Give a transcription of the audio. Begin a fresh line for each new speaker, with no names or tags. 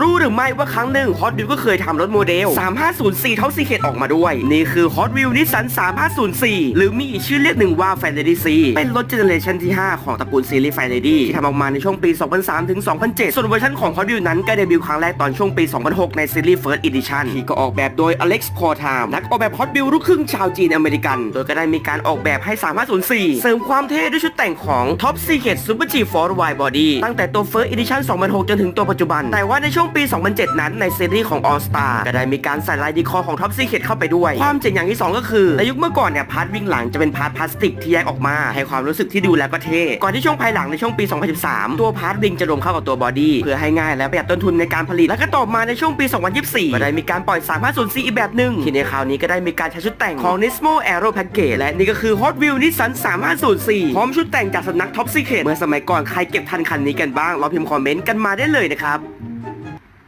รู้หรือไม่ว่าครั้งหนึ่ง Hot Wheels ก็เคยทำรถโมเดล 3504ท็อปซีเคออกมาด้วย นี่คือ Hot Wheels Nissan 3504 หรือมีอีกชื่อเรียกหนึ่งว่า f a n t a s y เป็นรถเจเนเรชันที่ 5 ของตระกูลซีรีส์ f a n t a s y ที่ทำออกมาในช่วงปี 2003 ถึง 2007 ส่วนเวอร์ชันของ Hot Wheels นั้นก็เดบิวต์ครั้งแรกตอนช่วงปี 2006 ในซีรีส์ First Edition ที่ก็ออกแบบโดย Alex c o r t a m นักออกแบบ Hot Wheels ลูกครึ่งชาวจีนอเมริกัน โดยก็ได้มีการออกแบบให้ 3504 เสริมความเท่ด้วยชุดแต่งของ Top Secret Super G Force Wide Body ตั้งแต่ตัว First Edition 2006 จนถึงตัวปัจจุบันแต่ว่าในช่วงปี 2007 นั้นในซีรีส์ของ All Star ก็ได้มีการใส่ลายดีคอของ Top Secret เข้าไปด้วย ความเจ๋งอย่างที่ 2 ก็คือในยุคเมื่อก่อนเนี่ยพาร์ทวิ่งหลังจะเป็นพาร์ทพลาสติกที่แยกออกมา ให้ความรู้สึกที่ดูแล้วก็เท่ก่อนที่ช่วงภายหลังในช่วงปี 2013 ตัวพาร์ทวิ่งจะรวมเข้ากับตัวบอดี้เพื่อให้ง่ายและประหยัดต้นทุนในการผลิต และก็ต่อมาในช่วงปี 2024 ก็ได้มีการปล่อย 350C อีกแบบหนึ่งที่ในคราวนี้ก็ได้มีการใช้ชุดแต่งของ Nismo Aero Package และนี่ก็คือ Hot Wheels Nissan 3504 พร้อมชุดแต่งจากสำนัก Top Secret เมื่อสมัยก่อนใครเก็บทันคันนี้กันบ้างลองพิมพ์คอมเมนต์กันมาได้เลยนะครับ